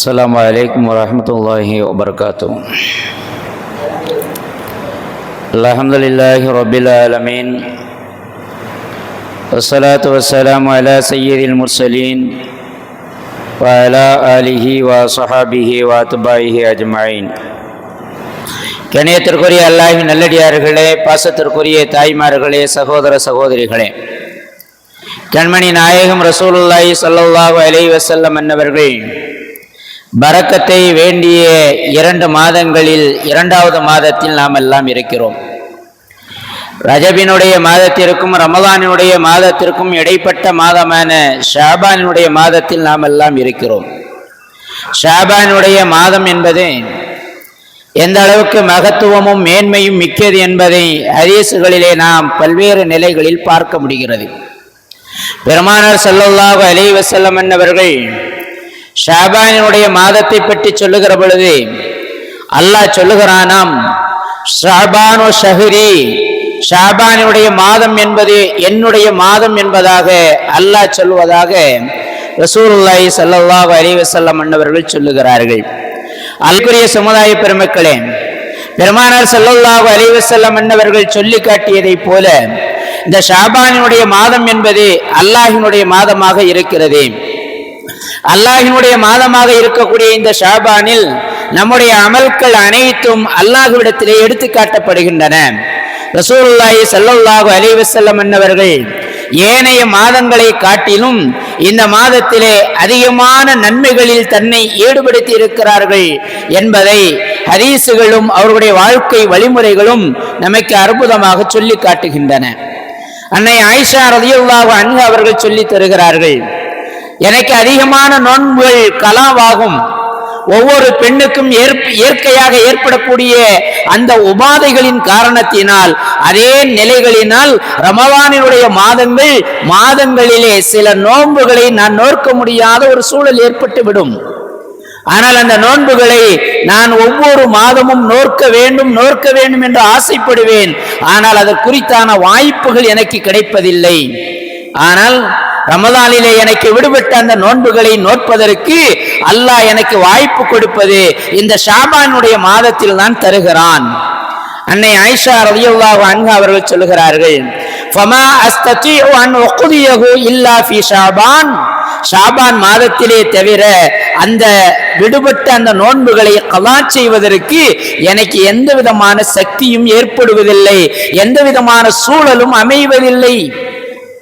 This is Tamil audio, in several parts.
السلام عليكم ورحمة الله وبركاته الحمد لله رب العالمين والصلاة والسلام على سيد المرسلين وعلى آله وصحابه وأتباعه أجمعين கணியத்திற்குரிய அல்லாஹின் நல்லடியார்களே பாசத்திற்குரிய தாய்மார்களே சகோதர சகோதரிகளே கண்மணி நாயகம் ரசூலுல்லாஹி ஸல்லல்லாஹு அலைஹி வஸல்லம் என்னவர்கள் பரக்கத்தை வேண்டிய இரண்டு மாதங்களில் இரண்டாவது மாதத்தில் நாம் எல்லாம் இருக்கிறோம். ரஜபினுடைய மாதத்திற்கும் ரமதானினுடைய மாதத்திற்கும் இடைப்பட்ட மாதமான ஷாபானினுடைய மாதத்தில் நாம் எல்லாம் இருக்கிறோம். ஷாபானுடைய மாதம் என்பது எந்த அளவுக்கு மகத்துவமும் மேன்மையும் மிக்கது என்பதை ஹதீசுகளிலே நாம் பல்வேறு நிலைகளில் பார்க்க முடிகிறது. பெருமானார் ஸல்லல்லாஹு அலி வசல்லம் என்னவர்கள் ஷாபானினுடைய மாதத்தை பற்றி சொல்லுகிற பொழுது அல்லாஹ் சொல்லுகிறானாம் ஷாபானு ஷஹரி ஷாபானினுடைய மாதம் என்பது என்னுடைய மாதம் என்பதாக அல்லாஹ் சொல்வதாக ரசூல்லாய் ஸல்லல்லாஹு அலைஹி வஸல்லம் அன்னவர்கள் சொல்லுகிறார்கள். அல்குரிய சமுதாய பெருமக்களே பெருமானார் ஸல்லல்லாஹு அலிவசல்லம் அன்னவர்கள் சொல்லி காட்டியதைப் போல இந்த ஷாபானினுடைய மாதம் என்பது அல்லாஹினுடைய மாதமாக இருக்கிறது. அல்லாஹினுடைய மாதமாக இருக்கக்கூடிய இந்த ஷாபானில் நம்முடைய அமல்கள் அனைத்தும் அல்லாஹுவிடத்திலே எடுத்து காட்டப்படுகின்றன. ரசூலுல்லாஹி ஸல்லல்லாஹு அலைஹி வஸல்லம் என்னவர்கள் ஏனைய மாதங்களை காட்டிலும் இந்த மாதத்திலே அதிகமான நன்மைகளில் தன்னை ஈடுபடுத்தி இருக்கிறார்கள் என்பதை ஹதீசுகளும் அவர்களுடைய வாழ்க்கை வழிமுறைகளும் நமக்கு அற்புதமாக சொல்லி காட்டுகின்றன. அன்னை ஆயிஷா ரதியுல்லாஹு அன்ஹு அவர்கள் சொல்லி தருகிறார்கள் எனக்கு அதிகமான நோன்புகள் கலாவாகும். ஒவ்வொரு பெண்ணுக்கும் இயற்கையாக ஏற்படக்கூடிய அந்த உபாதைகளின் காரணத்தினால் அதே நிலைகளினால் ரமவானினுடைய மாதங்கள் மாதங்களிலே சில நோன்புகளை நான் நோக்க முடியாத ஒரு சூழல் ஏற்பட்டுவிடும். ஆனால் அந்த நோன்புகளை நான் ஒவ்வொரு மாதமும் நோக்க வேண்டும் நோக்க வேண்டும் என்று ஆசைப்படுவேன். ஆனால் அதற்குறித்தான வாய்ப்புகள் எனக்கு கிடைப்பதில்லை. ஆனால் ரமதானிலே எனக்கு விடுபட்ட அந்த நோன்புகளை நோட்பதற்கு அல்லாஹ் எனக்கு வாய்ப்பு கொடுப்பது இந்த ஷாபானுடைய மாதத்தில் தான் தருகிறான். அன்னை ஆயிஷா ரலியல்லாஹு அன்ஹா அவர்கள் சொல்லுகிறார்கள் ஃபமா அஸ்ததிஉ அன் உக்தியஹு இல்லா ஃபி ஷாபான். ஷாபான் மாதத்திலே தவிர அந்த விடுபட்ட அந்த நோன்புகளை கலா செய்வதற்கு எனக்கு எந்த விதமான சக்தியும் ஏற்படுவதில்லை எந்த விதமான சூழலும் அமைவதில்லை.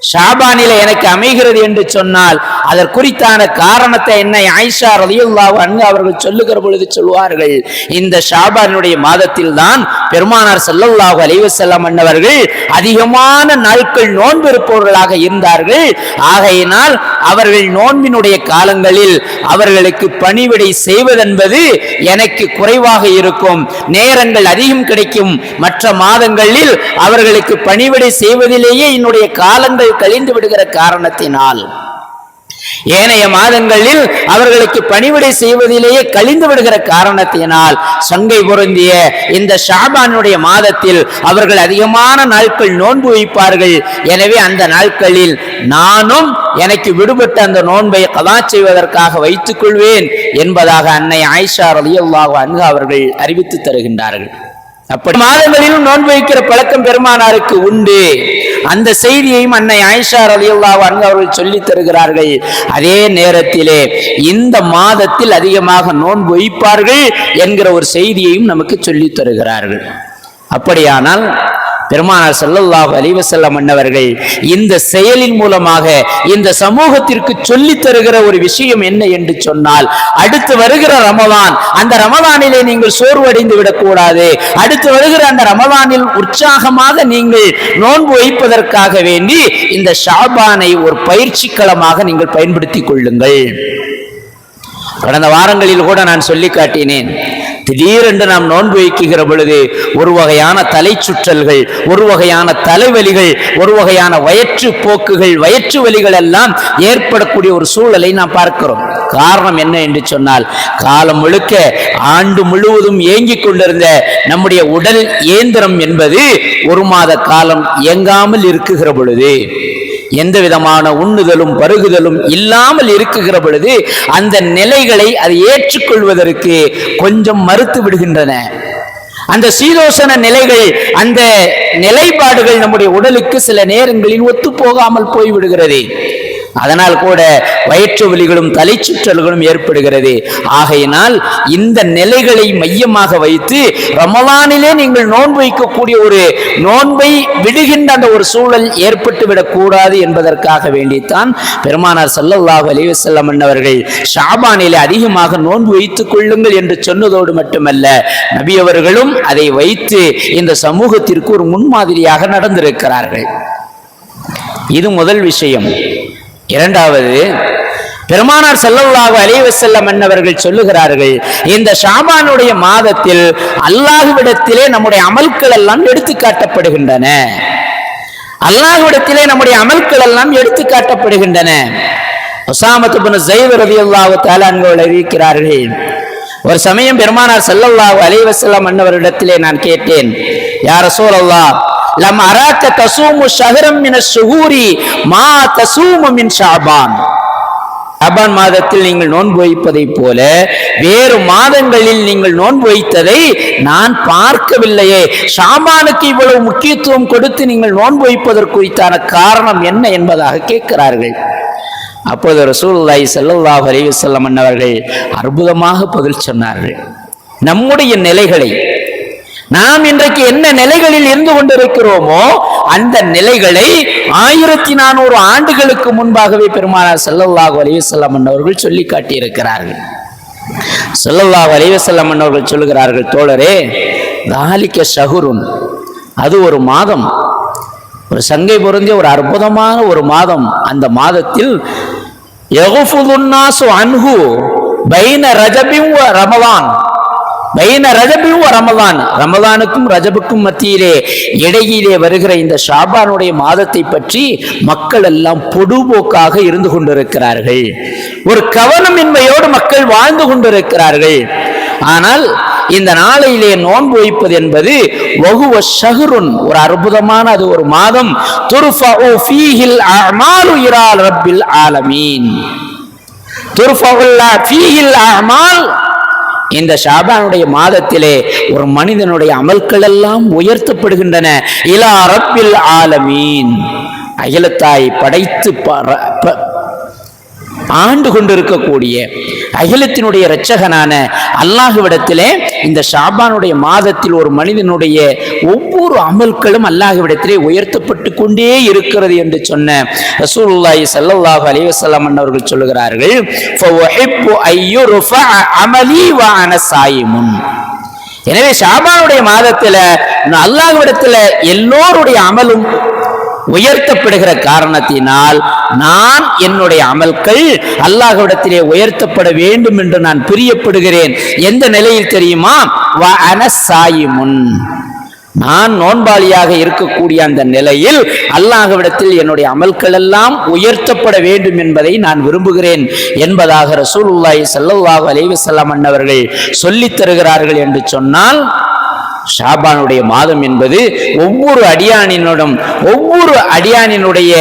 ஷாபானில எனக்கு அமைகிறது என்று சொன்னால் அதற்குறித்தான காரணத்தை என்னை? ஆயிஷா ரலியுல்லாஹு அன்ஹு அவர்கள் சொல்லுகிற பொழுது சொல்வார்கள் இந்த ஷாபானுடைய மாதத்தில் தான் பெருமானார் ஸல்லல்லாஹு அலைஹி அன்னவர்கள் அதிகமான நாட்கள் நோன்பு இருப்பவர்களாக இருந்தார்கள். ஆகையினால் அவர்கள் நோன்பினுடைய காலங்களில் அவர்களுக்கு பணிவிடை செய்வதென்பது எனக்கு குறைவாக இருக்கும். நேரங்கள் அதிகம் கிடைக்கும். மற்ற மாதங்களில் அவர்களுக்கு பணிவிடை செய்வதிலேயே என்னுடைய காலங்கள் கழிந்து விடுகிற காரணத்தினால். ஏனைய மாதங்களில் அவர்களுக்கு பணிவிடை செய்வதிலேயே கழிந்து விடுகிற காரணத்தினால் சங்கை பொருந்திய இந்த ஷாபானுடைய மாதத்தில் அவர்கள் அதிகமான நாட்கள் நோன்பு வைப்பார்கள். எனவே அந்த நாட்களில் நானும் எனக்கு விடுபட்ட அந்த நோன்பை கதா செய்வதற்காக வைத்துக் கொள்வேன் என்பதாக அன்னை ஆயிஷா ரலியல்லாஹு அன்ஹு அவர்கள் அறிவித்து தருகின்றார்கள். அப்படி மாதங்களிலும் நோன்பு வைக்கிற பழக்கம் பெருமானாருக்கு உண்டு. அந்த செய்தியையும் அன்னை ஆயிஷா ரலியல்லாஹு அவர்கள் சொல்லி தருகிறார்கள். அதே நேரத்திலே இந்த மாதத்தில் அதிகமாக நோன்பு வைப்பார்கள் என்கிற ஒரு செய்தியையும் நமக்கு சொல்லி தருகிறார்கள். அப்படியானால் பெருமானார் செல்லல்லாஹ் அலிவசல்லம் வஸல்லம் இந்த செயலின் மூலமாக இந்த சமூகத்திற்கு சொல்லி தருகிற ஒரு விஷயம் என்ன என்று சொன்னால் அடுத்து வருகிற ரமவான் அந்த ரமவானிலே நீங்கள் சோர்வடைந்து விடக்கூடாது. அடுத்து வருகிற அந்த ரமவானில் உற்சாகமாக நீங்கள் நோன்பு வைப்பதற்காக வேண்டி இந்த ஷாபானை ஒரு பயிற்சி களமாக நீங்கள் பயன்படுத்திக் கொள்ளுங்கள். கடந்த வாரங்களில் கூட நான் சொல்லி காட்டினேன் திடீரென்று நாம் நோன்பு வைக்குகிற பொழுது ஒரு வகையான தலை சுற்றல்கள் ஒரு வகையான தலைவலிகள் ஒரு வகையான வயிற்று போக்குகள் வயிற்று வலிகள் எல்லாம் ஏற்படக்கூடிய ஒரு சூழலை நாம் பார்க்கிறோம். காரணம் என்ன என்று சொன்னால் காலம் முழுக்க ஆண்டு முழுவதும் இயங்கிக் கொண்டிருந்த நம்முடைய உடல் இயந்திரம் என்பது ஒரு மாத காலம் இயங்காமல் இருக்குகிற பொழுது எந்த விதமான உண்ணுதலும் பருகுதலும் இல்லாமல் இருக்குகிற பொழுது அந்த நிலைகளை அதை ஏற்றுக்கொள்வதற்கு கொஞ்சம் மறுத்து விடுகின்றன. அந்த சீதோஷண நிலைகள் அந்த நிலைப்பாடுகள் நம்முடைய உடலுக்கு சில நேரங்களில் ஒத்து போகாமல் போய்விடுகிறது. அதனால் கூட வயிற்று வலிகளும் தலை சுற்றல்களும் ஏற்படுகிறது. ஆகையினால் இந்த நிலைகளை மையமாக வைத்து ரமலானிலே நீங்கள் நோன்பு வைக்கக்கூடிய ஒரு நோன்பை விடுகின்ற அந்த ஒரு சூழல் ஏற்பட்டு விடக்கூடாது என்பதற்காக வேண்டித்தான் பெருமானார் ஸல்லல்லாஹு அலிவசல்லம் அவர்கள் ஷாபானிலே அதிகமாக நோன்பு வைத்துக் கொள்ளுங்கள் என்று சொன்னதோடு மட்டுமல்ல நபி அவர்களும் அதை வைத்து இந்த சமூகத்திற்கு ஒரு முன்மாதிரியாக நடந்திருக்கிறார்கள். இது முதல் விஷயம். இரண்டாவது பெருமானார் ஸல்லல்லாஹு அலைஹி வஸல்லம் அன்னவர்கள் சொல்லுகிறார்கள் இந்த ஷாபானுடைய மாதத்தில் அல்லாஹுவிடத்திலே நம்முடைய அமல்கள் எல்லாம் எடுத்து காட்டப்படுகின்றன. அல்லாஹுவிடத்திலே நம்முடைய அமல்கள் எல்லாம் எடுத்து காட்டப்படுகின்றன. ஒசாமத்து பின் ஜெய்வ ரவி அல்லாஹு அன்கள் அறிவிக்கிறார்கள் ஒரு சமயம் பெருமானார் ஸல்லல்லாஹு அலைஹி வஸல்லம் அன்னவரிடத்திலே நான் கேட்டேன் யார சோழல்லா லம் அராக்க தசூமு ஷஹரம் மின சுகூரி மா தசூமு மின் ஷாபான் ஷாபான் மாதத்தில் நீங்கள் நோன்பு வைப்பதை போல வேறு மாதங்களில் நீங்கள் நோன்பு வைத்ததை நான் பார்க்கவில்லையே. ஷாமானுக்கு இவ்வளவு முக்கியத்துவம் கொடுத்து நீங்கள் நோன்பு வைப்பதற்கு குறித்தான காரணம் என்ன என்பதாக கேட்கிறார்கள். அப்போது ரசூல்லாய் செல்லல்லாஹ் அலிவசல்லம் அன்னவர்கள் அவர்கள் அற்புதமாக பதில் சொன்னார்கள். நம்முடைய நிலைகளை நாம் இன்றைக்கு என்ன நிலைகளில் இருந்து கொண்டிருக்கிறோமோ அந்த நிலைகளை ஆயிரத்தி நானூறு ஆண்டுகளுக்கு முன்பாகவே பெருமானார் செல்லல்லாஹ் அலைஹி வஸல்லம் சொல்லி காட்டியிருக்கிறார்கள் ஸல்லல்லாஹு அலைஹி வஸல்லம் அவர்கள் சொல்லுகிறார்கள் தோழரே தாலிக்க ஷஹுருன். அது ஒரு மாதம். ஒரு சங்கை பொருந்திய ஒரு அற்புதமான ஒரு மாதம். அந்த மாதத்தில் அன்ஹு பைன ரஜபிம் ரமவான் ரமலான். பைன ரஜபின் ரமதான் ரமதானுக்கும் ரஜபுக்கும் மத்தியிலே இடையிலே வருகிற இந்த ஷாபானுடைய மாதத்தை பற்றி மக்கள் எல்லாம் பொடுபோக்காக இருந்து கொண்டிருக்கிறார்கள். ஒரு கவனமின்மையோடு மக்கள் வாழ்ந்து கொண்டிருக்கிறார்கள். ஆனால் இந்த நாளையிலே நோன்பு வைப்பது என்பது வகுவ ஷஹருன் ஒரு அற்புதமான அது ஒரு மாதம். துர்ஃபஉ ஃபீஹில் அமாலு இரால் ரப்பில் ஆலமீன். துர்ஃபஉல்லா ஃபீஹில் அமால் இந்த ஷாபானுடைய மாதத்திலே ஒரு மனிதனுடைய அமல்கள் எல்லாம் உயர்த்தப்படுகின்றன. இலா அரப்பில் ஆலமீன். அகிலத்தாய் படைத்து ப- ஆண்டு கொண்டிருக்கக்கூடிய அகிலத்தினுடைய இரட்சகனான அல்லாஹுவிடத்திலே இந்த ஷாபானுடைய மாதத்தில் ஒரு மனிதனுடைய ஒவ்வொரு அமல்களும் அல்லாஹுவிடத்திலே உயர்த்தப்பட்டு கொண்டே இருக்கிறது என்று சொன்ன ரசூலுல்லாஹி ஸல்லல்லாஹு அலைஹி வஸல்லம் அவர்கள் சொல்லுகிறார்கள் ஃபவஹிப்பு ஐயுர்ஃபஅ அமலி வ அன சாயிமுன். எனவே ஷாபானுடைய மாதத்தில் அல்லாஹ்விடத்துல எல்லோருடைய அமலும் உயர்த்தப்படுகிற காரணத்தினால் நான் என்னுடைய அமல்கள் அல்லாஹ்விடத்திலே உயர்த்தப்பட வேண்டும் என்று நான் பிரியப்படுகிறேன். எந்த நிலையில் தெரியுமா? வ அன சாயிமுன். நான் நோன்பாளியாக இருக்கக்கூடிய அந்த நிலையில் அல்லாஹ்விடத்தில் என்னுடைய அமல்கள் எல்லாம் உயர்த்தப்பட வேண்டும் என்பதை நான் விரும்புகிறேன் என்பதாக ரசூலுல்லாஹி ஸல்லல்லாஹு அலைஹி வஸல்லம் அன்னவர்கள் சொல்லித் தருகிறார்கள் என்று சொன்னால் ஷாபானுடைய மாதம் என்பது ஒவ்வொரு அடியானினோடும் ஒவ்வொரு அடியானினுடைய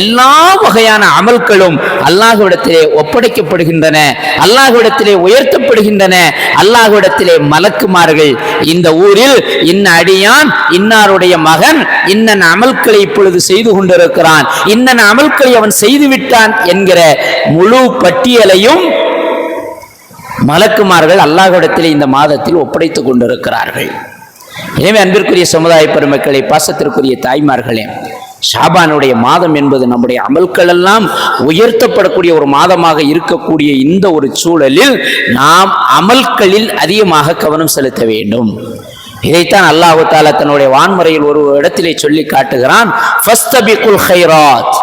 எல்லா வகையான அமல்களும் அல்லாஹுவிடத்திலே ஒப்படைக்கப்படுகின்றன அல்லாஹுவிடத்திலே உயர்த்தப்படுகின்றன அல்லாஹுவிடத்திலே மலக்குமார்கள். இந்த ஊரில் இன்ன அடியான் இன்னாருடைய மகன் இன்னன் அமல்களை இப்பொழுது செய்து கொண்டிருக்கிறான். இன்னன் அமல்களை அவன் செய்து விட்டான் என்கிற முழு பட்டியலையும் மலக்குமார்கள் அல்லாஹ்விடத்திலே இந்த மாதத்தில் ஒப்படைத்துக் கொண்டிருக்கிறார்கள். எனவே அன்பிற்குரிய சமுதாய பெருமக்களை பாசத்திற்குரிய தாய்மார்களே ஷாபானுடைய மாதம் என்பது நம்முடைய அமல்கள் எல்லாம் உயர்த்தப்படக்கூடிய ஒரு மாதமாக இருக்கக்கூடிய இந்த ஒரு சூழலில் நாம் அமல்களில் அதிகமாக கவனம் செலுத்த வேண்டும். இதைத்தான் அல்லாஹு தாலா தன்னுடைய வான்முறையில் ஒரு இடத்திலே சொல்லி காட்டுகிறான் ஃபஸ்தபிகுல் ஹைராத்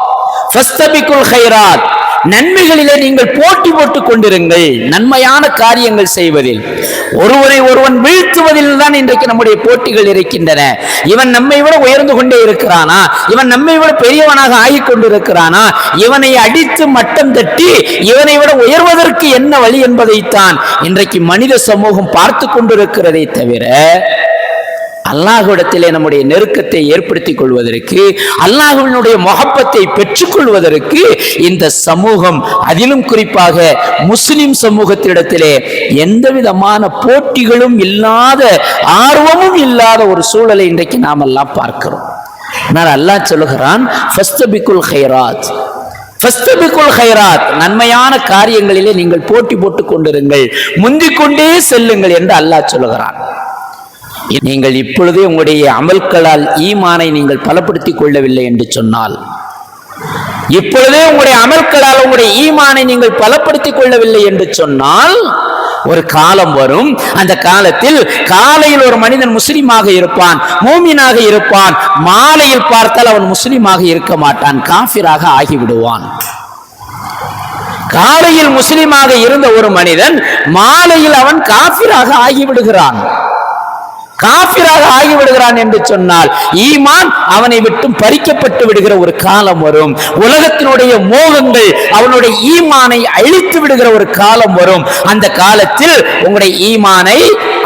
ஃபஸ்தபிகுல் ஹைராத். நன்மைகளிலே நீங்கள் போட்டி போட்டுக் கொண்டிருங்கள். நன்மையான காரியங்கள் செய்வதில். ஒருவரை ஒருவன் வீழ்த்துவதில் தான் இன்றைக்கு நம்முடைய போட்டிகள் இருக்கின்றன. இவன் நம்மை விட உயர்ந்து கொண்டே இருக்கிறானா? இவன் நம்மை விட பெரியவனாக ஆகி கொண்டிருக்கிறானா? இவனை அடித்து மட்டம் தட்டி இவனை விட உயர்வதற்கு என்ன வழி என்பதைத்தான் இன்றைக்கு மனித சமூகம் பார்த்து கொண்டிருக்கிறதை தவிர அல்லாஹ்விடத்திலே நம்முடைய நெருக்கத்தை ஏற்படுத்திக் கொள்வதற்கு அல்லாஹுவினுடைய முகப்பத்தை பெற்றுக்கொள்வதற்கு இந்த சமூகம் அதிலும் குறிப்பாக முஸ்லிம் சமூகத்திடத்திலே எந்த விதமான போட்டிகளும் இல்லாத ஆர்வமும் இல்லாத ஒரு சூழலை இன்றைக்கு நாம் எல்லாம் பார்க்கிறோம். ஆனால் அல்லாஹ் சொல்லுகிறான் ஃபஸ்தபிக்குல் ஹைராத் ஃபஸ்தபிக்குல் ஹைராத் நன்மையான காரியங்களிலே நீங்கள் போட்டி போட்டுக் கொண்டிருங்கள் முந்திக் கொண்டே செல்லுங்கள் என்று அல்லாஹ் சொல்லுகிறான். நீங்கள் இப்பொழுதே உங்களுடைய அமல்களால் ஈமானை நீங்கள் பலப்படுத்திக் கொள்ளவில்லை என்று சொன்னால் இப்பொழுதே உங்களுடைய அமல்களால் உங்களுடைய ஈமானை நீங்கள் பலப்படுத்திக் கொள்ளவில்லை என்று சொன்னால் ஒரு காலம் வரும். அந்த காலத்தில் காலையில் ஒரு மனிதன் முஸ்லீமாக இருப்பான் மூமினாக இருப்பான் மாலையில் பார்த்தால் அவன் முஸ்லீமாக இருக்க மாட்டான் காஃபிராக ஆகிவிடுவான். காலையில் முஸ்லீமாக இருந்த ஒரு மனிதன் மாலையில் அவன் காஃபிராக ஆகிவிடுகிறான். காபிராக ஆகிவிடுகிறான் என்று சொன்னால் ஈமான் அவனை விட்டும் பறிக்கப்பட்டு விடுகிற ஒரு காலம் வரும். உலகத்தினுடைய மோகங்கள் அவனுடைய ஈமானை அழித்து விடுகிற ஒரு காலம் வரும். அந்த காலத்தில் உங்களுடைய ஈமானை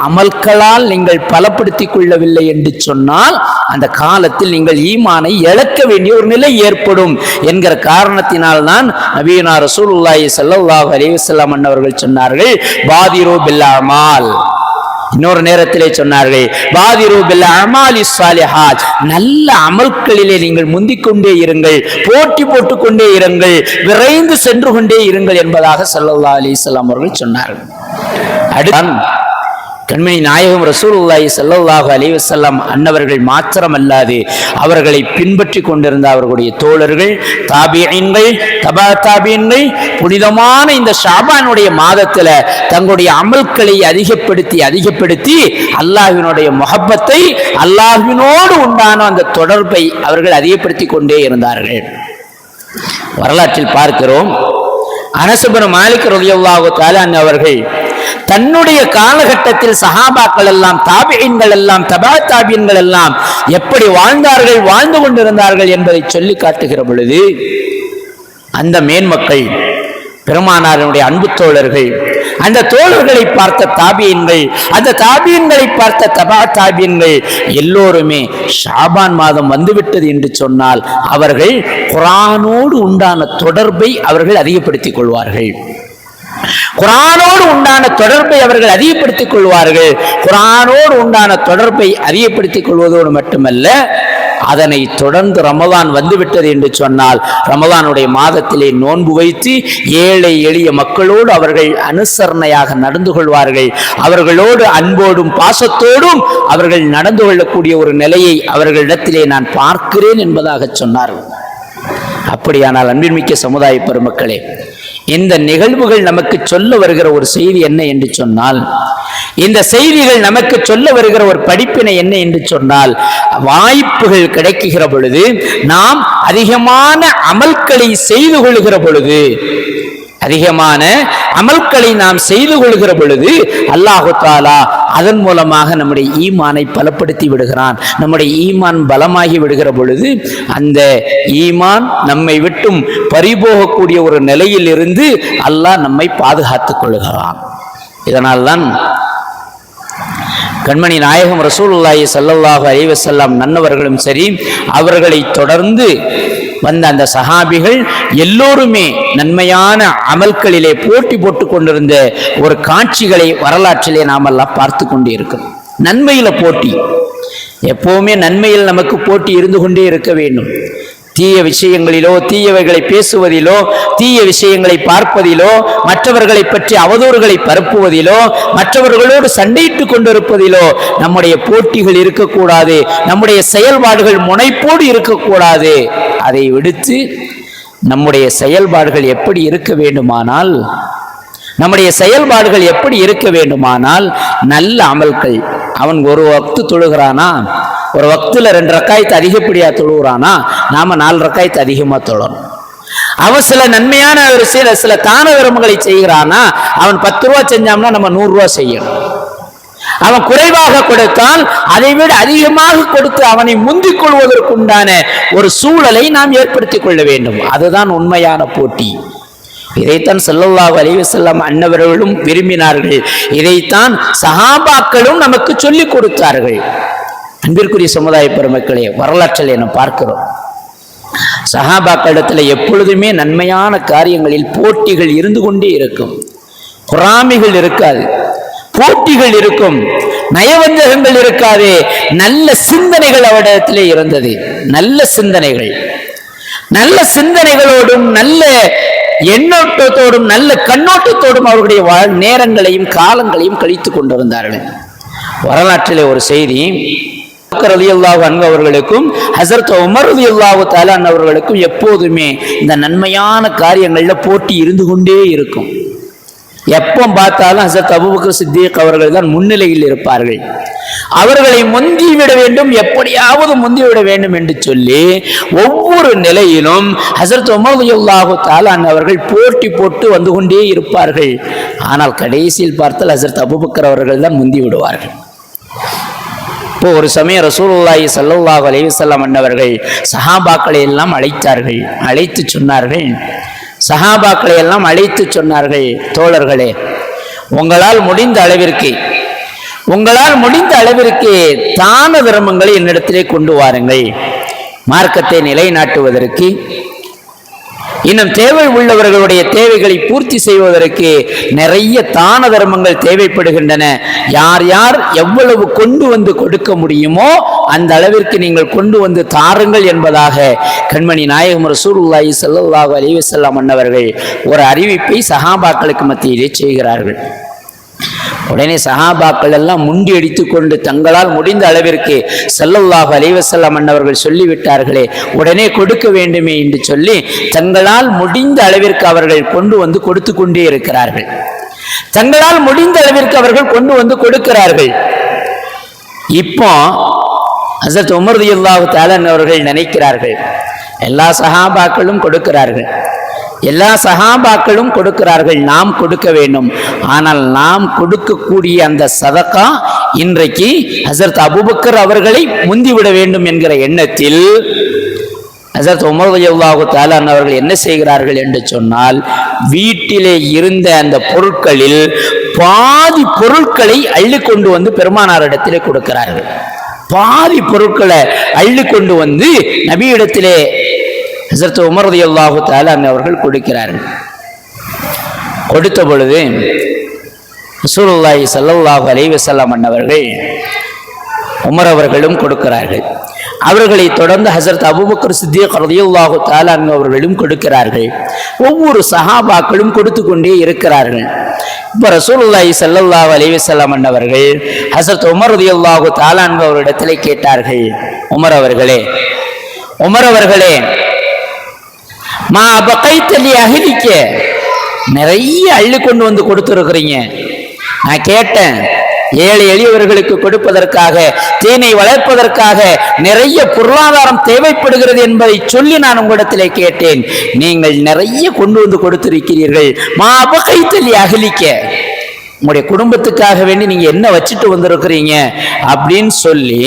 அமல்களால் நீங்கள் பலப்படுத்திக் கொள்ளவில்லை என்று சொன்னால் அந்த காலத்தில் நீங்கள் ஈமானை இழக்க வேண்டிய ஒரு நிலை ஏற்படும் என்கிற காரணத்தினால் தான் நபீனா ரசூலுல்லாஹி ஸல்லல்லாஹு அலிவசல்லாம் வஸல்லம் சொன்னார்கள் பாதிரோ பில்லாமால். இன்னொரு நேரத்திலே சொன்னார்கள் வாதிருபில் அமாலி சாலிஹாஜ் நல்ல அமல்களிலே நீங்கள் முந்திக் கொண்டே இருங்கள் போட்டி போட்டுக் கொண்டே இருங்கள் விரைந்து சென்று கொண்டே இருங்கள் என்பதாக சல்லா அலைஹி அவர்கள் சொன்னார்கள். அடுத்து கண்மணி நாயகம் ரசூலுல்லாஹி ஸல்லல்லாஹு அலைஹி அன்னவர்கள் மாத்திரமல்லாது அவர்களை பின்பற்றி கொண்டிருந்த அவர்களுடைய தோழர்கள் தாபியன்கள் தபா தாபியன்கள் புனிதமான இந்த ஷாபானுடைய மாதத்தில் தங்களுடைய அமல்களை அதிகப்படுத்தி அதிகப்படுத்தி அல்லாஹினுடைய முகப்பத்தை அல்லாஹினோடு உண்டான அந்த தொடர்பை அவர்கள் அதிகப்படுத்தி கொண்டே இருந்தார்கள். வரலாற்றில் பார்க்கிறோம். அனசுபுரம் மாலிக் ரலியல்லாஹு தாலான் அவர்கள் தன்னுடைய காலகட்டத்தில் சஹாபாக்கள் எல்லாம் தாபியன்கள் எல்லாம் தபா தாபியன்கள் எல்லாம் எப்படி வாழ்ந்தார்கள் வாழ்ந்து கொண்டிருந்தார்கள் என்பதை சொல்லி காட்டுகிற பொழுது அந்த மேன்மக்கள் பெருமானாரினுடைய அன்பு தோழர்கள் அந்த தோழர்களை பார்த்த தாபியன்கள் அந்த தாபியன்களை பார்த்த தபா தாபியன்கள் எல்லோருமே ஷாபான் மாதம் வந்துவிட்டது என்று சொன்னால் அவர்கள் குரானோடு உண்டான தொடர்பை அவர்கள் அதிகப்படுத்திக் கொள்வார்கள். குரானோடு உண்டான தொடர்பை அவர்கள் அதிகப்படுத்திக் கொள்வார்கள். குரானோடு உண்டான தொடர்பை அதிகப்படுத்திக் கொள்வதோடு மட்டுமல்ல அதனை தொடர்ந்து ரமதான் வந்துவிட்டது என்று சொன்னால் ரமதானுடைய மாதத்திலே நோன்பு வைத்து ஏழை எளிய மக்களோடு அவர்கள் அனுசரணையாக நடந்து கொள்வார்கள். அவர்களோடு அன்போடும் பாசத்தோடும் அவர்கள் நடந்து கொள்ளக்கூடிய ஒரு நிலையை அவர்களிடத்திலே நான் பார்க்கிறேன் என்பதாக சொன்னார்கள். அப்படியானால் அன்பின்மிக்க சமுதாய பெருமக்களே இந்த நிகழ்வுகள் நமக்கு சொல்ல வருகிற ஒரு செய்தி என்ன என்று சொன்னால் இந்த செய்திகள் நமக்கு சொல்ல வருகிற ஒரு படிப்பினை என்ன என்று சொன்னால் வாய்ப்புகள் கிடைக்குகிற பொழுது நாம் அதிகமான அமல்களை செய்து கொள்கிற பொழுது அதிகமான அமல்களை நாம் செய்து கொள்கிற பொழுது அல்லாஹு தாலா அதன் மூலமாக நம்முடைய ஈமானை பலப்படுத்தி விடுகிறான். நம்முடைய ஈமான் பலமாகி விடுகிற பொழுது அந்த ஈமான் நம்மை விட்டும் பறிபோகக்கூடிய ஒரு நிலையில் இருந்து அல்லாஹ் நம்மை பாதுகாத்துக் கொள்கிறான். இதனால்தான் கண்மணி நாயகம் ரசூலுல்லாஹி சல்லல்லாஹு அலைஹி நன்னவர்களும் சரி அவர்களை தொடர்ந்து வந்த அந்த சஹாபிகள் எல்லோருமே நன்மையான அமல்களிலே போட்டி போட்டு கொண்டிருந்த ஒரு காட்சிகளை வரலாற்றிலே நாமெல்லாம் பார்த்து கொண்டே இருக்கிறோம் நன்மையில போட்டி. எப்பவுமே நன்மையில் நமக்கு போட்டி இருந்து கொண்டே இருக்க வேண்டும். தீய விஷயங்களிலோ தீயவைகளை பேசுவதிலோ தீய விஷயங்களை பார்ப்பதிலோ மற்றவர்களை பற்றி அவதூறுகளை பரப்புவதிலோ மற்றவர்களோடு சண்டையிட்டு கொண்டிருப்பதிலோ நம்முடைய போட்டிகள் இருக்கக்கூடாது. நம்முடைய செயல்பாடுகள் முனைப்போடு இருக்கக்கூடாது. அதை விடுத்து நம்முடைய செயல்பாடுகள் எப்படி இருக்க வேண்டுமானால் நம்முடைய செயல்பாடுகள் எப்படி இருக்க வேண்டுமானால் நல்ல அமல்கள். அவன் ஒரு வக்து தொழுகிறானா? ஒரு வக்தில் ரெண்டு ரக்காயத்தை அதிகப்படியாக தொழுகிறானா நாம் நாலு ரக்காயத்தை அதிகமாக தொழணும். அவன் சில நன்மையான ஒரு சில சில தான தர்மங்களை செய்கிறானா? அவன் பத்து ரூபா செஞ்சான்னா நம்ம நூறுரூவா செய்யணும். அவன் குறைவாக கொடுத்தால் அதை விட அதிகமாக கொடுத்து அவனை முந்திக் கொள்வதற்குண்டான ஒரு சூழலை நாம் ஏற்படுத்திக் கொள்ள வேண்டும். அதுதான் உண்மையான போட்டி. இதைத்தான் ஸல்லல்லாஹு அலைஹி வஸல்லம் அன்னவர்களும் விரும்பினார்கள். இதைத்தான் சஹாபாக்களும் நமக்கு சொல்லிக் கொடுத்தார்கள். அன்பிற்குரிய சமுதாய பெருமக்களே வரலாற்றில் என பார்க்கிறோம். சஹாபாக்களிடத்தில் எப்பொழுதுமே நன்மையான காரியங்களில் போட்டிகள் இருந்து கொண்டே இருக்கும். பொறாமைகள் இருக்காது. போட்டிகள் இருக்கும். நயவஞ்சகங்கள் இருக்காது. நல்ல சிந்தனைகள் அவரிடத்திலே இருந்தது. நல்ல சிந்தனைகள். நல்ல சிந்தனைகளோடும் நல்ல எண்ணோட்டத்தோடும் நல்ல கண்ணோட்டத்தோடும் அவருடைய வாழ் நேரங்களையும் காலங்களையும் கழித்து கொண்டிருந்தார்கள். வரலாற்றிலே ஒரு செய்தி. ரலியல்லாஹு அன்ஹு அவர்களுக்கும் ஹசரத் உமர் ரலியல்லாஹு தஆலா அன்ஹு அவர்களுக்கும் எப்போதுமே இந்த நன்மையான காரியங்களில் போட்டி இருந்து கொண்டே இருக்கும். எப்போ பார்த்தாலும் ஹசரத் அபுபக்கர் சித்திக் அவர்கள் தான் முன்னிலையில் இருப்பார்கள். அவர்களை முந்திவிட வேண்டும் எப்படியாவது முந்திவிட வேண்டும் என்று சொல்லி ஒவ்வொரு நிலையிலும் ஹசரத் உமர் ரலியல்லாஹு அவர்கள் போட்டி போட்டு வந்து கொண்டே இருப்பார்கள். ஆனால் கடைசியில் பார்த்தால் ஹசரத் அபுபக்கர் அவர்கள் தான் முந்தி விடுவார்கள் இப்போ ஒரு சமயம் ரசூலுல்லாஹி சல்லுல்லாஹ் அலைவசல்லாம் வஸல்லம் அன்னவர்கள் சஹாபாக்களை எல்லாம் அழைத்தார்கள். அழைத்து சொன்னார்கள் சஹாபாக்களை எல்லாம் அழைத்து சொன்னார்கள் தோழர்களே உங்களால் முடிந்த அளவிற்கு உங்களால் முடிந்த அளவிற்கு தான தர்மங்களை என்னிடத்திலே கொண்டு வாருங்கள். மார்க்கத்தை நிலைநாட்டுவதற்கு இன்னும் தேவை உள்ளவர்களுடைய தேவைகளை பூர்த்தி செய்வதற்கு நிறைய தான தர்மங்கள் தேவைப்படுகின்றன. யார் யார் எவ்வளவு கொண்டு வந்து கொடுக்க முடியுமோ அந்த அளவிற்கு நீங்கள் கொண்டு வந்து தாருங்கள் என்பதாக கண்மணி நாயகம் ரசூலுல்லாஹி ஸல்லல்லாஹு அலிவசல்லாம் அன்னவர்கள் ஒரு அறிவிப்பை சஹாபாக்களுக்கு மத்தியிலே செய்கிறார்கள். உடனே சஹாபாக்கள் எல்லாம் முண்டி அடித்துக்கொண்டு தங்களால் முடிந்த அளவிற்கு ஸல்லல்லாஹு அலைஹி வஸல்லம் அன்னவர்கள் சொல்லிவிட்டார்களே உடனே கொடுக்க வேண்டுமே என்று சொல்லி தங்களால் முடிந்த அளவிற்கு அவர்கள் கொண்டு வந்து கொடுத்து கொண்டே இருக்கிறார்கள். தங்களால் முடிந்த அளவிற்கு அவர்கள் கொண்டு வந்து கொடுக்கிறார்கள். இப்போ ஹசரத் உமர் ரலியல்லாஹு அவர்கள் நினைக்கிறார்கள் எல்லா சஹாபாக்களும் கொடுக்கிறார்கள். எல்லா சகாபாக்களும் கொடுக்கிறார்கள் நாம் கொடுக்க வேண்டும். ஆனால் நாம் கொடுக்கக்கூடிய அந்த சதக்கா இன்றைக்கு ஹசரத் அபுபக்கர் அவர்களை முந்திவிட வேண்டும் என்கிற எண்ணத்தில் ஹசரத் உமர் ரலியல்லாஹு தாலான் அவர்கள் என்ன செய்கிறார்கள் என்று சொன்னால் வீட்டிலே இருந்த அந்த பொருட்களில் பாதி பொருட்களை அள்ளி கொண்டு வந்து பெருமானாரிடத்திலே கொடுக்கிறார்கள். பாதி பொருட்களை அள்ளி கொண்டு வந்து நபியிடத்திலே ஹசரத் உமரது அல்லாஹு தஆலா அவர்கள் கொடுக்கிறார்கள். கொடுத்த பொழுது ரசூலுல்லாஹி சல்லாஹு அலைஹி வஸல்லம் அன்னவர்கள் உமர் அவர்களும் கொடுக்கிறார்கள். அவர்களை தொடர்ந்து ஹசரத் அபுபக்கர் சித்திக் ரதியுல்லாஹு தஆலா அவர்களும் கொடுக்கிறார்கள். ஒவ்வொரு சஹாபாக்களும் கொடுத்து கொண்டே இருக்கிறார்கள். இப்போ ரசூலுல்லாஹி ஸல்லல்லாஹு அலைஹி அண்ணவர்கள் ஹசரத் உமர் ரதியுல்லாஹு தஆலா அவரிடத்திலே கேட்டார்கள் உமர் அவர்களே உமர் அவர்களே மா பகைத்தலி அகலிக்க நிறைய அள்ளி கொண்டு வந்து கொடுத்துருக்குறீங்க. நான் கேட்டேன். ஏழை எளியவர்களுக்கு கொடுப்பதற்காக தீனை வளர்ப்பதற்காக நிறைய பொருளாதாரம் தேவைப்படுகிறது என்பதை சொல்லி நான் உங்களிடத்திலே கேட்டேன். நீங்கள் நிறைய கொண்டு வந்து கொடுத்திருக்கிறீர்கள். மா அபகைத்தலி அகலிக்க உங்களுடைய குடும்பத்துக்காக வேண்டி நீங்கள் என்ன வச்சுட்டு வந்திருக்கிறீங்க? அப்படின்னு சொல்லி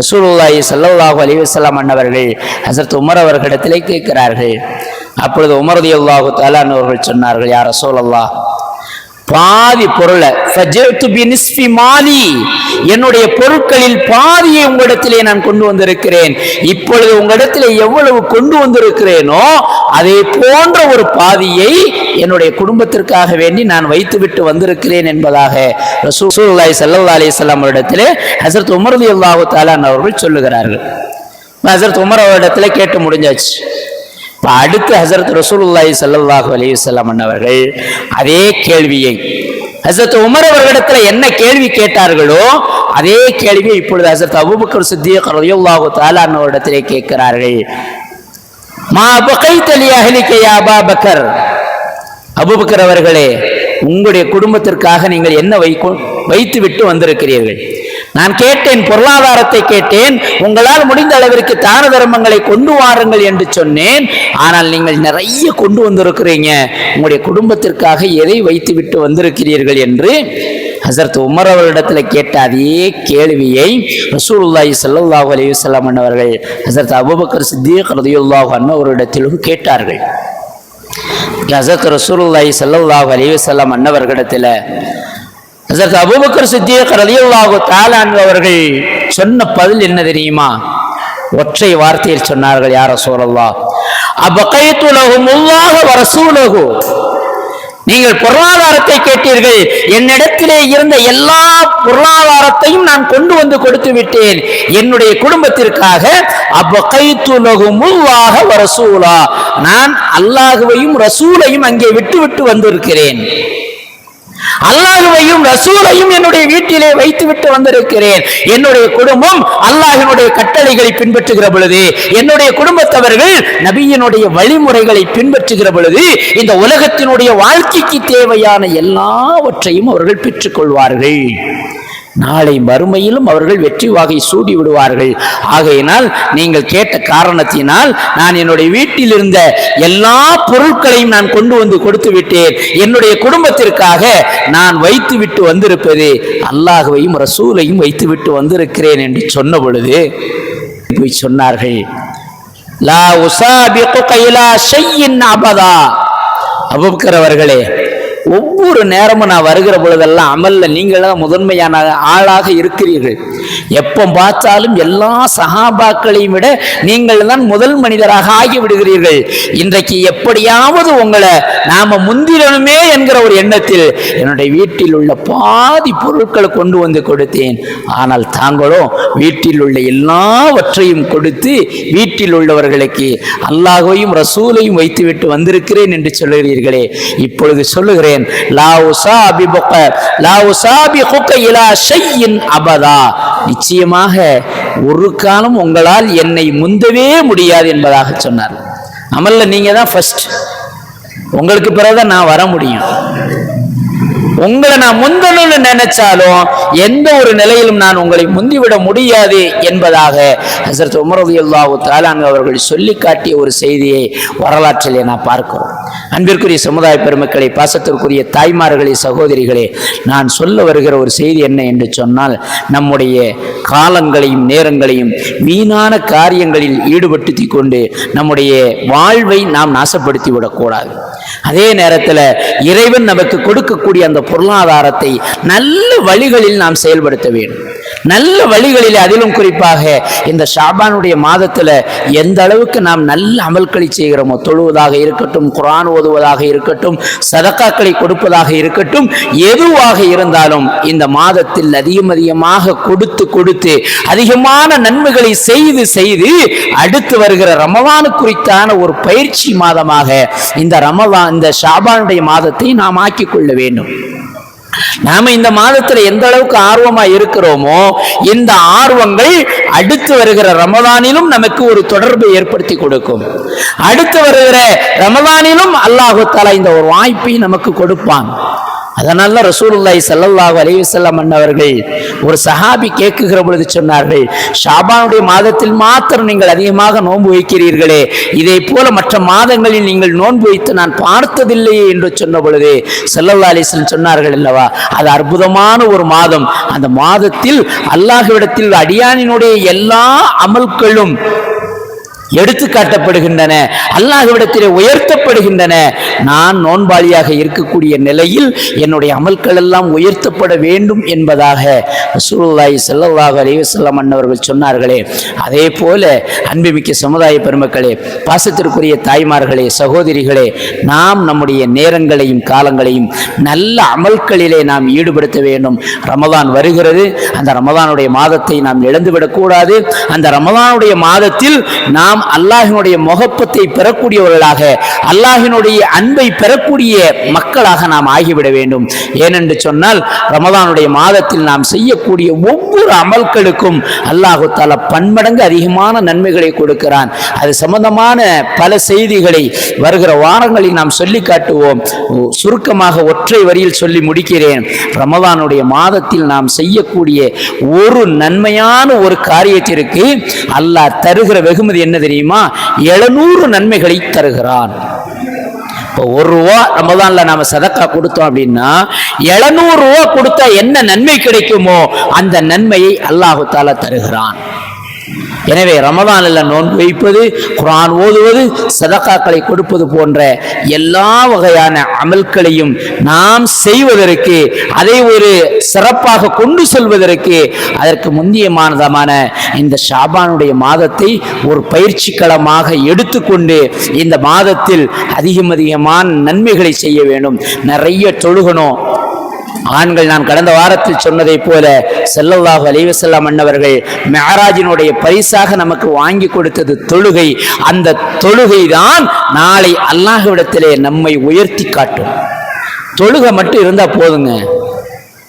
ரசூலுல்லாஹி சல்லாஹூ அலைஹி வஸல்லம் அன்னவர்கள் ஹஸரத் உமர் அவர்களிடத்திலே கேட்கிறார்கள். அப்பொழுது உமர் அல்லாஹு தஆலா அவர்கள் சொன்னார்கள் யா ரசூலல்லாஹ் பாதி பொருளை. மாலி. என்னுடைய பொருட்களில் பாதியை உங்களிடத்திலே நான் கொண்டு வந்திருக்கிறேன். இப்பொழுது உங்களிடத்திலே எவ்வளவு கொண்டு வந்திருக்கிறேனோ அதே போன்ற ஒரு பாதியை என்னுடைய குடும்பத்திற்காக வேண்டி நான் வைத்துவிட்டு வந்திருக்கிறேன் என்பதாக ரசூலுல்லாஹி ஸல்லல்லாஹு அலைஹி வஸல்லம் அவரிடத்திலே ஹஸரத் உமர் ரலியல்லாஹு தஆலா அவர்கள் சொல்லுகிறார்கள். ஹஸரத் உமர் அவரிடத்திலே கேட்டு முடிஞ்சாச்சு. இப்போ அடுத்து ஹசரத் ரசூலுல்லாஹி சல்லாஹூ அலைஹி வஸல்லம் அவர்கள் அதே கேள்வியை. ஹசரத் உமர் அவர்களிடத்துல என்ன கேள்வி கேட்டார்களோ அதே கேள்வியை இப்பொழுது ஹசரத் அபுபக்கர் சித்தியக் ரயுல்லாஹு தஆலா அவரிடத்திலே கேட்கிறார்கள். மா பகை அஹ்லிக யா அபூபக்கர் அபுபக்கர் அவர்களே உங்களுடைய குடும்பத்திற்காக நீங்கள் என்ன வைக்கும் வைத்து விட்டு வந்திருக்கிறீர்கள்? நான் கேட்டேன் பொருளாதாரத்தை கேட்டேன் உங்களால் முடிந்த அளவிற்கு தான தர்மங்களை கொண்டு வாருங்கள் என்று சொன்னேன். ஆனால் நீங்கள் நிறைய கொண்டு வந்திருக்கிறீங்க. உங்களுடைய குடும்பத்திற்காக எதை வைத்து விட்டு வந்திருக்கிறீர்கள் என்று ஹசரத் உமர் அவர்களிடத்தில் கேட்ட அதே கேள்வியை ரசூலுல்லாஹி சல்லாஹூ அலைஹி வஸல்லம் அவர்கள் ஹசரத் அபுபக்கர் சித்திக் ரலியல்லாஹு அன்ஹு கேட்டார்கள். ஹசரத் ரசூலுல்லாஹி சல்லாஹூ அலைஹி வஸல்லம் அன்னவர்களிடத்தில் ஹசரத் அபுபக்கர் சித்தியக் ரலியல்லாஹு தாலான் அவர்கள் சொன்ன பதில் என்ன தெரியுமா? ஒற்றை வார்த்தையில் சொன்னார்கள் யார சூழல்லா அபகைத்து உள்ளாக வர ரசூலஹு. நீங்கள் பொருளாதாரத்தை கேட்டீர்கள் என்னிடத்திலே இருந்த எல்லா பொருளாதாரத்தையும் நான் கொண்டு வந்து கொடுத்து விட்டேன். என்னுடைய குடும்பத்திற்காக அவ்வகைத்துலகுமுல்லாக வரசூலா நான் அல்லாஹுவையும் ரசூலையும் அங்கே விட்டு விட்டு வந்திருக்கிறேன். அல்லாஹுவையும் ரசூலையும் என்னுடைய வீட்டிலே வைத்துவிட்டு வந்திருக்கிறேன். என்னுடைய குடும்பம் அல்லாஹினுடைய கட்டளைகளை பின்பற்றுகிற பொழுது என்னுடைய குடும்பத்தவர்கள் நபியினுடைய வழிமுறைகளை பின்பற்றுகிற பொழுது இந்த உலகத்தினுடைய வாழ்க்கைக்கு தேவையான எல்லாவற்றையும் அவர்கள் பெற்றுக்கொள்வார்கள். நாளை மறுமையிலும் அவர்கள் வெற்றி வாகை சூடி விடுவார்கள். ஆகையினால் நீங்கள் கேட்ட காரணத்தினால் நான் என்னுடைய வீட்டில் இருந்த எல்லா பொருட்களையும் நான் கொண்டு வந்து கொடுத்து விட்டேன். என்னுடைய குடும்பத்திற்காக நான் வைத்து விட்டு வந்திருப்பது அல்லாஹுவையும் ரசூலையும் வைத்து விட்டு வந்திருக்கிறேன் என்று சொன்ன பொழுது போய் சொன்னார்கள் லா உசாபிகுக இலா ஷையின் அபதா. அபுபக்கர் அவர்களே ஒவ்வொரு நேரமும் நான் வருகிற பொழுதெல்லாம் அமல்ல நீங்கள் தான் முதன்மையான ஆளாக இருக்கிறீர்கள். எப்போ பார்த்தாலும் எல்லா சகாபாக்களையும் விட நீங்கள் தான் முதல் மனிதராக ஆகிவிடுகிறீர்கள். இன்றைக்கு எப்படியாவது உங்களை நாம முந்திரணுமே என்கிற ஒரு எண்ணத்தில் என்னுடைய வீட்டில் உள்ள பாதி பொருட்களை கொண்டு வந்து கொடுத்தேன். ஆனால் தாங்களோ வீட்டில் உள்ள எல்லாவற்றையும் கொடுத்து வீட்டில் உள்ளவர்களுக்கு அல்லாஹையும் ரசூலையும் வைத்துவிட்டு வந்திருக்கிறேன் என்று சொல்லுகிறீர்களே இப்பொழுது சொல்லுகிறேன் லா லா இலா அபதா. நிச்சயமாக ஒரு காலம் உங்களால் என்னை முந்தவே முடியாது என்பதாக சொன்னார் அமல்ல நீங்க தான் ஃபர்ஸ்ட் உங்களுக்கு பிறகுதான் நான் வர முடியும். உங்களை நான் முந்தணும்னு நினைச்சாலும் எந்த ஒரு நிலையிலும் நான் உங்களை முந்திவிட முடியாது என்பதாக ஹசரத் உமரது அல்லாஹு தாலான் அவர்கள் சொல்லி காட்டிய ஒரு செய்தியை வரலாற்றிலே நான் பார்க்கிறோம். அன்பிற்குரிய சமுதாய பெருமக்களை பாசத்திற்குரிய தாய்மார்களே சகோதரிகளே நான் சொல்ல வருகிற ஒரு செய்தி என்ன என்று சொன்னால் நம்முடைய காலங்களையும் நேரங்களையும் வீணான காரியங்களில் ஈடுபடுத்தி கொண்டு நம்முடைய வாழ்வை நாம் நாசப்படுத்தி விடக்கூடாது அதே நேரத்தில் இறைவன் நமக்கு கொடுக்கக்கூடிய அந்த பொருளாதாரத்தை நல்ல வழிகளில் நாம் செயல்படுத்த வேண்டும். நல்ல வழிகளில் அதிலும் குறிப்பாக இந்த ஷாபானுடைய மாதத்தில் எந்த அளவுக்கு நாம் நல்ல அமல்களை செய்கிறோமோ தொழுவதாக இருக்கட்டும் குரான் ஓதுவதாக இருக்கட்டும் சதக்காக்களை கொடுப்பதாக இருக்கட்டும் எதுவாக இருந்தாலும் இந்த மாதத்தில் அதிகம் அதிகமாக கொடுத்து கொடுத்து அதிகமான நன்மைகளை செய்து செய்து அடுத்து வருகிற ரமவானு குறித்தான ஒரு பயிற்சி மாதமாக இந்த ரமவான் இந்த ஷாபானுடைய மாதத்தை நாம் ஆக்கிக் கொள்ள வேண்டும். நாம இந்த மாதத்துல எந்த அளவுக்கு ஆர்வமா இருக்கிறோமோ இந்த ஆர்வங்கள் அடுத்து வருகிற ரமதானிலும் நமக்கு ஒரு தொடர்பை ஏற்படுத்தி கொடுக்கும். அடுத்து வருகிற ரமதானிலும் அல்லாஹு தாலா இந்த ஒரு வாய்ப்பை நமக்கு கொடுப்பான். அதனால ரசூலுல்லாஹி ஸல்லல்லாஹு அலைஹி வஸல்லம் அண்ணவர்கள் ஒரு சஹாபி கேட்குகிற பொழுது சொன்னார்கள் ஷாபானுடைய மாதத்தில் மாத்திரம் நீங்கள் அதிகமாக நோன்பு வைக்கிறீர்களே இதை போல மற்ற மாதங்களில் நீங்கள் நோன்பு வைத்து நான் பார்த்ததில்லையே என்று சொன்ன பொழுது செல்லல்லா அலைஹி சொன்னார்கள் அல்லவா அது அற்புதமான ஒரு மாதம். அந்த மாதத்தில் அல்லாஹுவிடத்தில் அடியானினுடைய எல்லா அமல்களும் எடுத்து காட்டப்படுகின்றன அல்லாஹ்விடத்திலே உயர்த்தப்படுகின்றன. நான் நோன்பாளியாக இருக்கக்கூடிய நிலையில் என்னுடைய அமல்கள் எல்லாம் உயர்த்தப்பட வேண்டும் என்பதாக ரசூலுல்லாஹி செல்லவாக அலைஹி அன்னவர்கள் சொன்னார்களே. அதே போல அன்புமிக்க சமுதாய பெருமக்களே பாசத்திற்குரிய தாய்மார்களே சகோதரிகளே நாம் நம்முடைய நேரங்களையும் காலங்களையும் நல்ல அமல்களிலே நாம் ஈடுபடுத்த வேண்டும். ரமதான் வருகிறது. அந்த ரமதானுடைய மாதத்தை நாம் இழந்துவிடக்கூடாது. அந்த ரமதானுடைய மாதத்தில் நாம் அல்லாஹினுடைய முகப்பத்தை பெறக்கூடியவர்களாக அல்லாஹினுடைய அன்பை பெறக்கூடிய மக்களாக நாம் ஆகிவிட வேண்டும். ஏனென்று சொன்னால் ரமதானுடைய மாதத்தில் நாம் செய்யக்கூடிய ஒவ்வொரு அமல்களுக்கும் அல்லாஹு தால பன்மடங்கு அதிகமான நன்மைகளை கொடுக்கிறான். அது சம்பந்தமான பல செய்திகளை வருகிற வாரங்களில் நாம் சொல்லி காட்டுவோம். சுருக்கமாக ஒற்றை வரியில் சொல்லி முடிக்கிறேன். ரமதானுடைய மாதத்தில் நாம் செய்யக்கூடிய ஒரு நன்மையான ஒரு காரியத்திற்கு அல்லாஹ் தருகிற வெகுமதி என்னது தெரியுமா? எழுநூறு நன்மைகளை தருகிறான். இப்போ ஒரு ரூபா ரமதான்ல நாம சதக்கா கொடுத்தோம் அப்படின்னா எழுநூறு ரூபா கொடுத்தா என்ன நன்மை கிடைக்குமோ அந்த நன்மையை அல்லாஹு தாலா தருகிறான். எனவே ரமதானில் நோன்பு வைப்பது குரான் ஓதுவது சதக்காக்களை கொடுப்பது போன்ற எல்லா வகையான அமல்களையும் நாம் செய்வதற்கு அதை ஒரு சிறப்பாக கொண்டு செல்வதற்கு அதற்கு முந்தியமானதமான இந்த ஷாபானுடைய மாதத்தை ஒரு பயிற்சி களமாக எடுத்துக்கொண்டு இந்த மாதத்தில் அதிகம் அதிகமான நன்மைகளை செய்ய வேண்டும். நிறைய தொழுகணும். ஆண்கள் நான் கடந்த வாரத்தில் சொன்னதைப் போல செல்லல்லாஹு அலைவசல்லாம் அண்ணவர்கள் மெஹராஜினுடைய பரிசாக நமக்கு வாங்கி கொடுத்தது தொழுகை. அந்த தொழுகை தான் நாளை அல்லாஹ்விடத்திலே நம்மை உயர்த்தி காட்டும். தொழுகை மட்டும் இருந்தால் போதுங்க.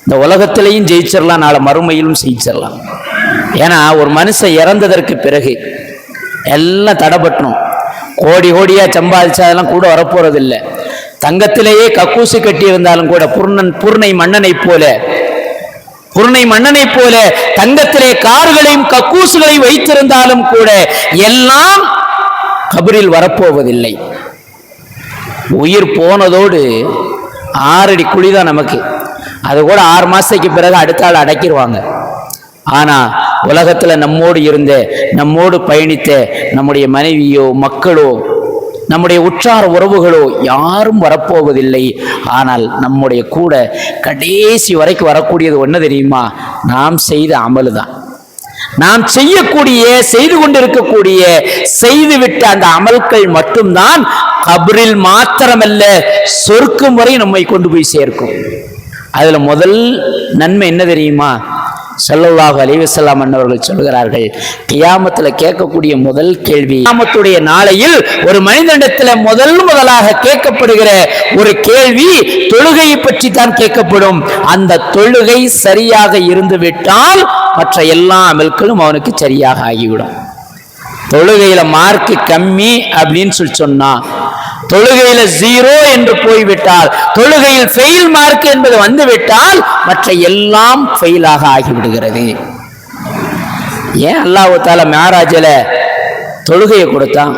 இந்த உலகத்திலையும் ஜெயிச்சிடலாம் நாளை மறுமையிலும் ஜெயிச்சிடலாம் ஏன்னா ஒரு மனுஷன் இறந்ததற்கு பிறகு எல்லாம் தடைப்பட்டணும் கோடி கோடியாக சம்பாதிச்சா அதெல்லாம் கூட வரப்போகிறதில்லை தங்கத்திலேயே கக்கூசு கட்டியிருந்தாலும் கூட புர்ணன் பூர்ணை மன்னனை போல. புருணை மன்னனை போல தங்கத்திலே கார்களையும் கக்கூசுகளையும் வைத்திருந்தாலும் கூட எல்லாம் கபரில் வரப்போவதில்லை. உயிர் போனதோடு ஆறடி குழிதான் நமக்கு. அது கூட ஆறு மாசத்துக்கு பிறகு அடுத்த ஆள் அடக்கிடுவாங்க ஆனா உலகத்துல நம்மோடு இருந்த நம்மோடு பயணித்த நம்முடைய மனைவியோ மக்களோ நம்முடைய உற்றார் உறவுகளோ யாரும் வரப்போவதில்லை. ஆனால் நம்முடைய கூட கடைசி வரைக்கும் வரக்கூடியது ஒன்று தெரியுமா? நாம் செய்த அமலு தான் நாம் செய்யக்கூடிய செய்து கொண்டிருக்கக்கூடிய செய்துவிட்ட அந்த அமல்கள் மட்டும்தான் கபரில் மாத்திரமல்ல சொர்க்கம் வரை நம்மை கொண்டு போய் சேர்க்கும். அதுல முதல் நன்மை என்ன தெரியுமா? ஸல்லல்லாஹு அலிவசல்லாம் அன்னவர்கள் சொல்கிறார்கள் கியாமத்துல கேட்கக்கூடிய முதல் கேள்வி கியாமத்துடைய நாளையில் ஒரு மனிதனிடத்தில் முதல் முதலாக கேட்கப்படுகிற ஒரு கேள்வி தொழுகையை பற்றி தான் கேட்கப்படும். அந்த தொழுகை சரியாக இருந்து விட்டால் மற்ற எல்லா அமல்களும் அவனுக்கு சரியாக ஆகிவிடும். தொழுகையில் மார்க்கு கம்மி அப்படின்னு சொல்லி சொன்னா தொழுகையில ஜீரோ என்று போய்விட்டால் தொழுகையில் ஃபெயில் மார்க் என்பது வந்துவிட்டால் மற்ற எல்லாம் ஃபெயிலாக ஆகிவிடுகிறது. ஏன் அல்லாஹு தால மேராஜில் தொழுகையை கொடுத்தான்?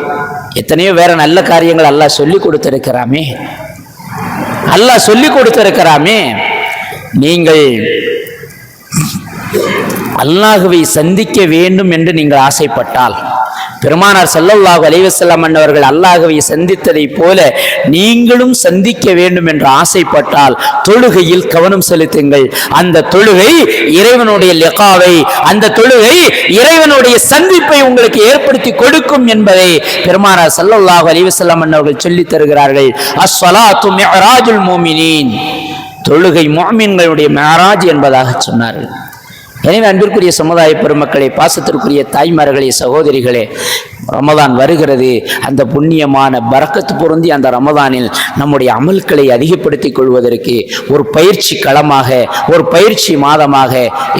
எத்தனையோ வேற நல்ல காரியங்கள் அல்லாஹ் சொல்லி கொடுத்திருக்கிறாமே. அல்லாஹ் சொல்லி கொடுத்திருக்கிறாமே. நீங்கள் அல்லாஹுவை சந்திக்க வேண்டும் என்று நீங்கள் ஆசைப்பட்டால் பெருமானார் ஸல்லல்லாஹு அலைஹி அன்னவர்கள் அல்லாஹுவை சந்தித்ததைப் போல நீங்களும் சந்திக்க வேண்டும் என்று ஆசைப்பட்டால் தொழுகையில் கவனம் செலுத்துங்கள். அந்த தொழுகை இறைவனுடைய லெகாவை அந்த தொழுகை இறைவனுடைய சந்திப்பை உங்களுக்கு ஏற்படுத்தி கொடுக்கும் என்பதை பெருமானார் ஸல்லல்லாஹு அலைஹி அன்னவர்கள் சொல்லித் தருகிறார்கள். அஸ்வலாத்து மெஹராஜுல் மோமினின். தொழுகை மோமின்களுடைய மேராஜ் என்பதாக சொன்னார்கள். எனவே அன்பிற்குரிய சமுதாய பெருமக்களை பாசத்திற்குரிய தாய்மார்களே சகோதரிகளே ரமதான் வருகிறது. அந்த புண்ணியமான பறக்கத்து பொருந்தி அந்த ரமதானில் நம்முடைய அமல்களை அதிகப்படுத்திக் கொள்வதற்கு ஒரு பயிற்சி களமாக ஒரு பயிற்சி மாதமாக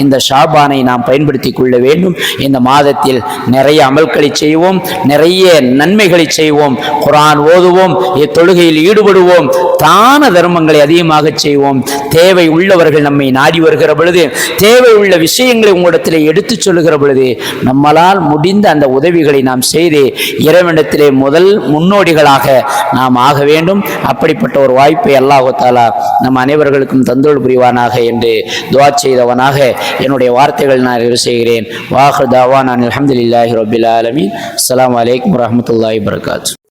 இந்த ஷாபானை நாம் பயன்படுத்திக் கொள்ள வேண்டும். இந்த மாதத்தில் நிறைய அமல்களை செய்வோம் நிறைய நன்மைகளை செய்வோம். குரான் ஓதுவோம் தொழுகையில் ஈடுபடுவோம். தான தர்மங்களை அதிகமாக செய்வோம். தேவை உள்ளவர்கள் நம்மை நாடி வருகிற பொழுது தேவை உள்ள விஷயங்களை உங்களிடத்தில் எடுத்துச் சொல்லுகிற பொழுது நம்மளால் முடிந்த அந்த உதவிகளை நாம் செய்து இறைவனிடத்திலே முதல் முன்னோடிகளாக நாம் ஆக வேண்டும். அப்படிப்பட்ட ஒரு வாய்ப்பை அல்லாஹாலா நம் அனைவர்களுக்கும் தந்தோல் புரிவானாக என்று துவா செய்தவனாக என்னுடைய வார்த்தைகள் நான் நிறைவு செய்கிறேன். வாஹர் தாவா நான் அலமதுல்லாஹி ரபில் ஆலமீன். அஸ்ஸலாமு வலைக்கம் வரமத்துல்லாஹி வபரகாத்து.